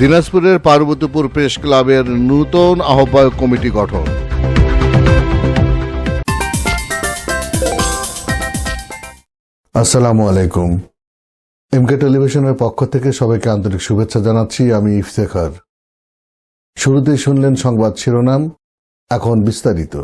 দিনাজপুরের পার্বতীপুর প্রেস ক্লাবের নূতন আহ্বায়ক কমিটি গঠন। আসসালামু আলাইকুম। এমকে টেলিভিশনের পক্ষ থেকে সবাইকে আন্তরিক শুভেচ্ছা জানাচ্ছি, আমি ইফতেখার। শুরুতেই শুনলেন সংবাদ শিরোনাম, এখন বিস্তারিত।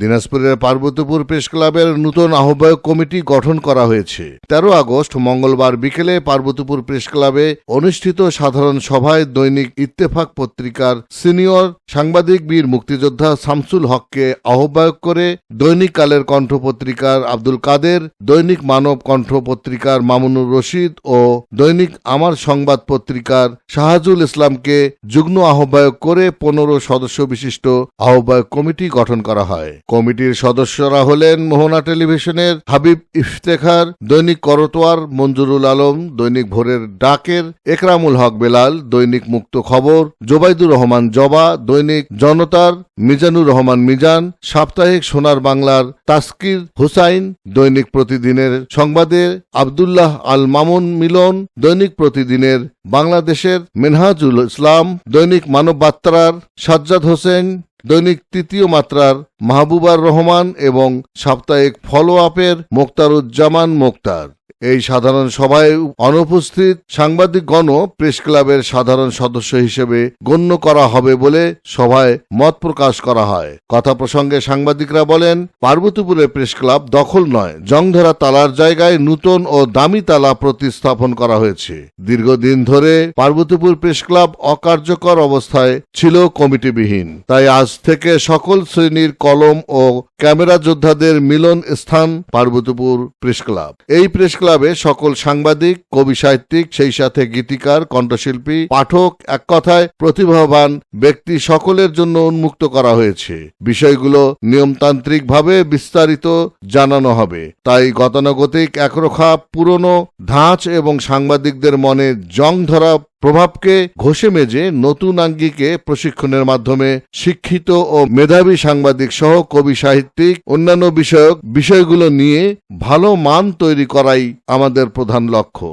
দিনাজপুরের পার্বতীপুর প্রেস ক্লাবের নূতন আহ্বায়ক কমিটি গঠন করা হয়েছে। তেরো আগস্ট, মঙ্গলবার বিকেলে পার্বতীপুর প্রেস ক্লাবে অনুষ্ঠিত সাধারণ সভায় দৈনিক ইত্তেফাক পত্রিকার সিনিয়র সাংবাদিক বীর মুক্তিযোদ্ধা শামসুল হককে আহ্বায়ক করে দৈনিক কালের কণ্ঠ পত্রিকার আব্দুল কাদের, দৈনিক মানব কণ্ঠ পত্রিকার মামুনুর রশিদ ও দৈনিক আমার সংবাদ পত্রিকার শাহাজুল ইসলামকে যুগ্ম আহ্বায়ক করে পনেরো সদস্য বিশিষ্ট আহ্বায়ক কমিটি গঠন করা হয়। কমিটির সদস্যরা হলেন মোহনা টেলিভিশনের হাবিব ইফতেখার, দৈনিক করতোয়ার মঞ্জুরুল আলম, দৈনিক ভোরের ডাকের একরামুল হক বেলাল, দৈনিক মুক্ত খবর জোবাইদুর রহমান জবা, দৈনিক জনতার মিজানুর রহমান মিজান, সাপ্তাহিক সোনার বাংলার তাস্কির হুসাইন, দৈনিক প্রতিদিনের সংবাদের আবদুল্লাহ আল মামুন মিলন, দৈনিক প্রতিদিনের বাংলাদেশের মেনহাজুল ইসলাম, দৈনিক মানব বাত্রার সাজ্জাদ হোসেন দৈনিক তৃতীয় মাত্রার মাহবুবার রহমান এবং সাপ্তাহিক ফলো আপের মোক্তারুজ্জামান মোক্তার। এই সাধারণ সভায় অনুপস্থিত সাংবাদিকগণ প্রেস ক্লাবের সাধারণ সদস্য হিসেবে গণ্য করা হবে বলে সভায় মত প্রকাশ করা হয়। কথা প্রসঙ্গে সাংবাদিকরা বলেন, পার্বতীপুরের প্রেস ক্লাব দখল নয়, জংধরা তালার জায়গায় নূতন ও দামি তালা প্রতিস্থাপন করা হয়েছে। দীর্ঘদিন ধরে পার্বতীপুর প্রেস ক্লাব অকার্যকর অবস্থায় ছিল কমিটিবিহীন। তাই আজ থেকে সকল শ্রেণির কলম ও ক্যামেরা যোদ্ধাদের মিলন স্থান পার্বতীপুর প্রেস ক্লাব। এই প্রেস ক্লাবে সকল সাংবাদিক, কবি সাহিত্যিক, সেই সাথে গীতিকার, কণ্ঠশিল্পী, পাঠক এক কথায় প্রতিভাবান ব্যক্তি সকলের জন্য উন্মুক্ত করা হয়েছে। বিষয়গুলো নিয়মতান্ত্রিকভাবে বিস্তারিত জানানো হবে। তাই গতানুগতিক একরোখা, পুরনো ধাঁচ এবং সাংবাদিকদের মনে জং ধরা প্রভাবকে ঘষে মেজে নতুন আঙ্গিকে প্রশিক্ষণের মাধ্যমে শিক্ষিত ও মেধাবী সাংবাদিক সহ কবি সাহিত্যিক, অন্যান্য বিষয়ক বিষয়গুলো নিয়ে ভালো মান তৈরি করাই আমাদের প্রধান লক্ষ্য।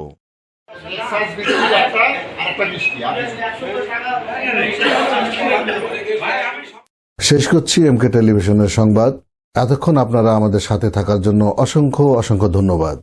শেষ করছি এমকে টেলিভিশনের সংবাদ। এতক্ষণ আপনারা আমাদের সাথে থাকার জন্য অসংখ্য অসংখ্য ধন্যবাদ।